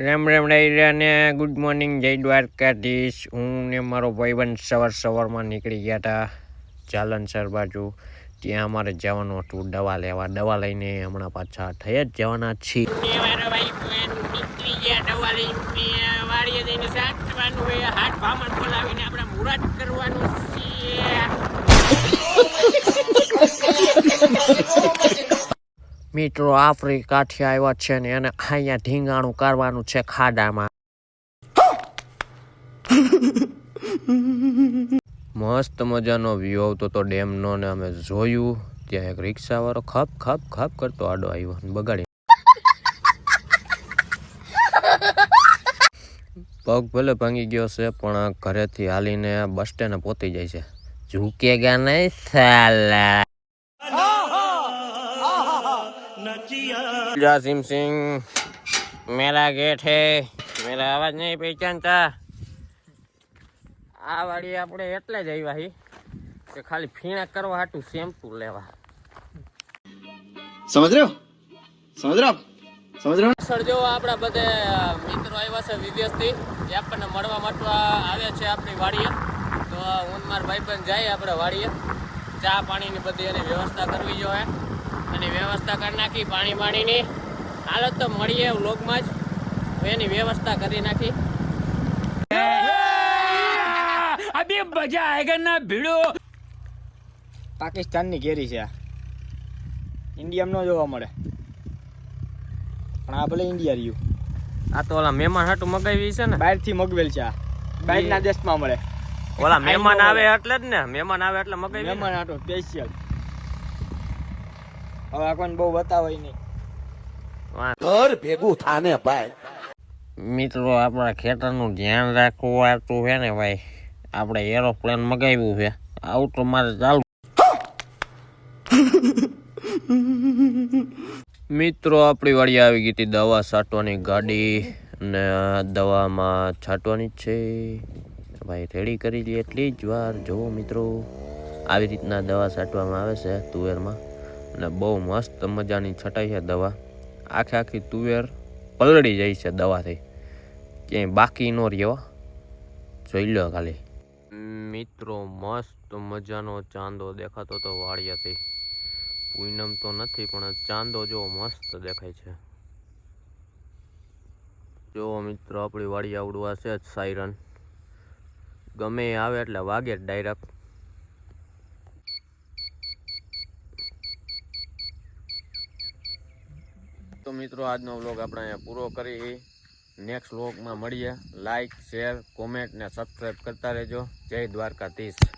રામ રામ ડાયરાને good morning જય દ્વારકાધીશ. હું ને મારો ભાઈબંધ સવાર સવારમાં નીકળી ગયા હતા જાલનસર બાજુ. ત્યાં અમારે જવાનું હતું દવા લેવા. દવા લઈને હમણાં પાછા થઈ જ જવાના છીએ. કરવાનું મિત્રો આફ્રિક કાઠી આવ્યા છે ને એને અહીંયા ઢીંગાણું કરવાનું છે ખાડામાં. મસ્ત મજાનો વ્યૂ આવતો તો ડેમનો ને અમે જોયું. ત્યાં એક રિક્ષાવાળો ખપ ખપ ખપ કરતો આડો આવ્યો બગાડી પગ ભલે ભાંગી ગયો છે, પણ ઘરેથી હાલીને બસ સ્ટેન્ડ પહોંચી જાય છે. ઝૂકેગા નહીં, સાલા. जासिम सिंह मेरा गेट है मेरा અવાજ નહીં પહેચાનતા આ વાડી આપણે એટલે જ આવ્યા હી કે ખાલી ફીણા કરવા હાટું શેમ્પુ લેવા समझ रहे हो समझ रहे हो आप समझ रहे हो સર જો આપણા બધે મિત્રો આવ્યા છે વિદેશથી જે આપણને મળવા માટે આવ્યા છે આપણી વાડીએ તો હું ને મારા ભાઈબંધ જાય આપણે વાડીએ ચા પાણીની બધી એની વ્યવસ્થા કરવી જોઈએ અને વ્યવસ્થા કરી નાખી પાણી પાણીની હાલત તો મળીએ વ્લોગમાં જ. એની વ્યવસ્થા કરી નાખી. અભી મજા આયગન ના ભીડો. પાકિસ્તાનની ઘેરી છે ઇન્ડિયા નો જોવા મળે. પણ આ ભલે ઇન્ડિયા રહ્યું. આ તો ઓલા મહેમાન હાટું મગાવી છે ને. બહારથી મગવેલ છે આ. દેશમાં મળે. ઓલા મહેમાન આવે એટલે જ ને. મહેમાન આવે એટલે મગાવી મહેમાન હાટું સ્પેશિયલ હવે આ કોઈને બહુ બતાવાય નહીં. ઘર ભેગું થાને ભાઈ. મિત્રો આપણા ખેતરનું ધ્યાન રાખવું આવતું છે ને ભાઈ. આપણે એરોપ્લેન મગાવ્યું છે. આવું તો મારે ચાલુ મિત્રો આપણી વાળી આવી ગઈ હતી દવા છાંટવાની ગાડી ને દવામાં છાંટવાની જ છે. ભાઈ રેડી કરી લઈએ એટલી જ વાર. જુઓ મિત્રો આવી રીતના દવા છાંટવામાં આવે છે તુવેરમાં. અને બહુ મસ્ત મજાની છટાઈ છે દવા. આખે આખી તુવેર પલળી જાય છે દવાથી. ક્યાંય બાકી ન રહેવા જોઈ લો ખાલી. મિત્રો, મસ્ત મજાનો ચાંદો દેખાતો તો વાળિયાથી પૂનમ તો નથી, પણ ચાંદો જો મસ્ત દેખાય છે. જો મિત્રો, આપણી વાડી આવડવા છે જ સાયરન ગમે આવે એટલે વાગે ડાયરેક્ટ તો મિત્રો, આજનો વ્લોગ આપણે અહીંયા પૂરો કરી. નેક્સ્ટ વ્લોગમાં મળીએ. લાઇક શેર કોમેન્ટ ને સબસ્ક્રાઈબ કરતા રહેજો. જય દ્વારકાધીશ.